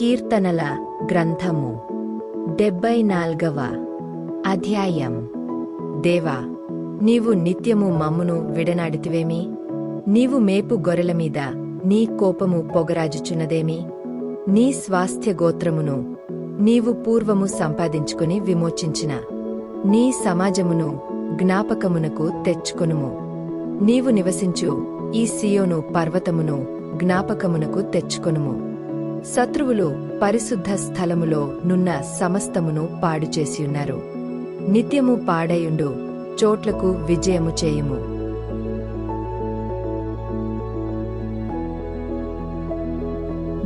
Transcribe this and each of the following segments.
కీర్తనల గ్రంథము. డెబ్బై నాల్గవ అధ్యాయం. దేవా నీవు నిత్యము మమ్మును విడనాడితివేమి? నీవు మేపు గొర్రెల మీద నీ కోపము పొగరాజుచున్నదేమి? నీ స్వాస్థ్య గోత్రమును నీవు పూర్వము సంపాదించుకుని విమోచించిన నీ సమాజమును జ్ఞాపకమునకు తెచ్చుకొనుము. నీవు నివసించు ఈ సియోను పర్వతమును జ్ఞాపకమునకు తెచ్చుకొనుము. శత్రువులు పరిశుద్ధ స్థలములో నున్న సమస్తమును పాడు చేసియున్నారు నిత్యము పాడయుండు చోట్లకు విజయము చేయుము.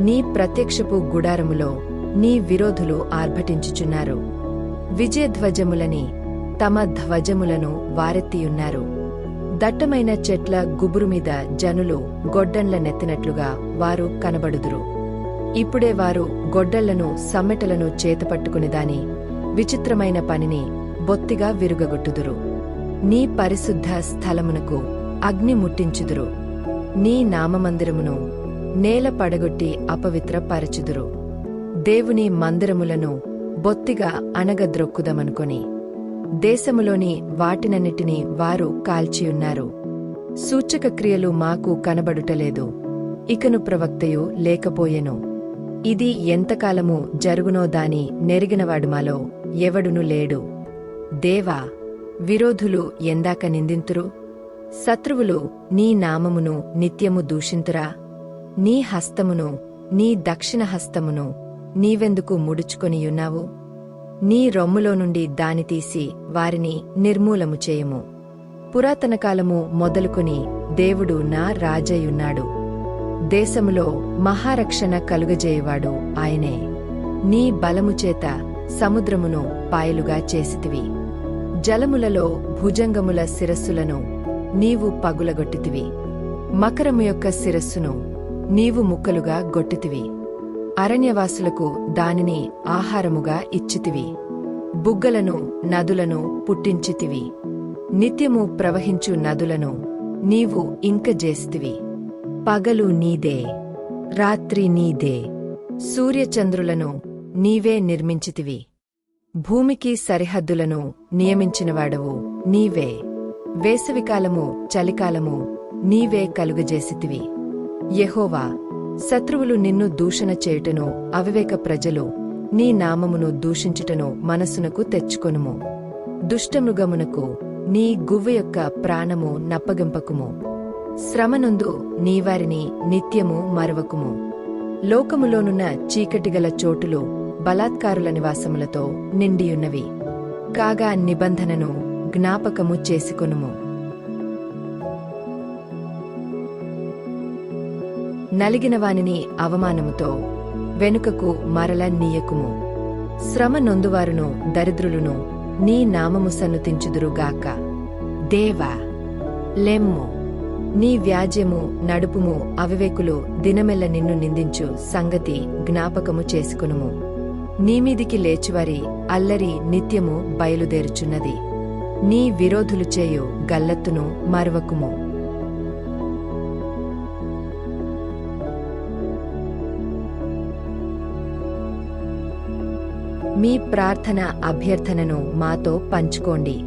నీ ప్రత్యక్షపు గుడారములో నీ విరోధులు ఆర్భటించుచున్నారు. విజయధ్వజములని తమ ధ్వజములను వారెత్తియున్నారు. దట్టమైన చెట్ల గుబురు మీద జనులు గొడ్డంల నెత్తినట్లుగా వారు కనబడుదురు. ఇప్పుడే వారు గొడ్డళ్ళను సమ్మెటలను చేతపట్టుకునేదాని విచిత్రమైన పనిని బొత్తిగా విరుగగొట్టుదురు. నీ పరిశుద్ధ స్థలమునకు అగ్ని ముట్టించుదురు. నీ నామమందిరమును నేల పడగొట్టి అపవిత్రపరచుదురు. దేవుని మందిరములను బొత్తిగా అణగద్రొక్కుదమనుకొని దేశములోని వాటినన్నిటినీ వారు కాల్చియున్నారు. సూచక క్రియలు మాకు కనబడుటలేదు. ఇకను ప్రవక్తయు లేకపోయెను. ఇది ఎంతకాలము జరుగునో దాని నెరిగినవాడు మాలో ఎవడును లేడు. దేవా విరోధులు ఎందాక నిందింతురు? శత్రువులు నీ నామమును నిత్యము దూషింతురా? నీ హస్తమును నీ దక్షిణ హస్తమును నీవెందుకు ముడుచుకొనియున్నావు నీ రొమ్ములో నుండి దాని తీసి వారిని నిర్మూలము చేయము. పురాతన కాలము మొదలుకొని దేవుడు నా రాజయున్నాడు దేశములో మహారక్షణ కలుగజేయవాడు ఆయనే. నీ బలము చేత సముద్రమును పాయలుగా చేసితివి. జలములలో భుజంగముల శిరస్సులను నీవు పగులగొట్టితివి. మకరము యొక్క శిరస్సును నీవు ముక్కలుగా గొట్టితివి. అరణ్యవాసులకు దానిని ఆహారముగా ఇచ్చితివి. బుగ్గలను నదులను పుట్టించితివి. నిత్యము ప్రవహించు నదులను నీవు ఇంకజేస్తివి పగలు నీదే రాత్రి నీదే సూర్యచంద్రులను నీవే నిర్మించితివి. భూమికి సరిహద్దులను నియమించినవాడవు నీవే. వేసవికాలము చలికాలము నీవే కలుగజేసితివి. యెహోవా శత్రువులు నిన్ను దూషణ చేయుటను అవివేక ప్రజలు నీ నామమును దూషించుటను మనసునకు తెచ్చుకొనుము. దుష్టమృగమునకు నీ గువ్వ యొక్క ప్రాణము నప్పగింపకుము. శ్రమనుందు నీవారిని నిత్యము మరవకుము. లోకములోనున్న చీకటిగల చోటులు బలాత్కారుల నివాసములతో నిండియున్నవి. కాగా నిబంధనను జ్ఞాపకము చేసుకొనుము. నలిగిన వానిని అవమానముతో వెనుకకు మరల నీయకుము. శ్రమ నొందువారును దరిద్రులును నీ నామము సన్నుతించుదురుగాక. దేవా లెమ్ము. నీ వ్యాజ్యము నడుపుము అవివేకులు దినమెల్ల నిన్ను నిందించు సంగతి జ్ఞాపకము చేసుకునుము. నీమీదికి లేచివారి అల్లరి నిత్యము బయలుదేరుచున్నది. నీ విరోధులు చేయు గల్లత్తును మరవకుము. మీ ప్రార్థన అభ్యర్థనను మాతో పంచుకోండి.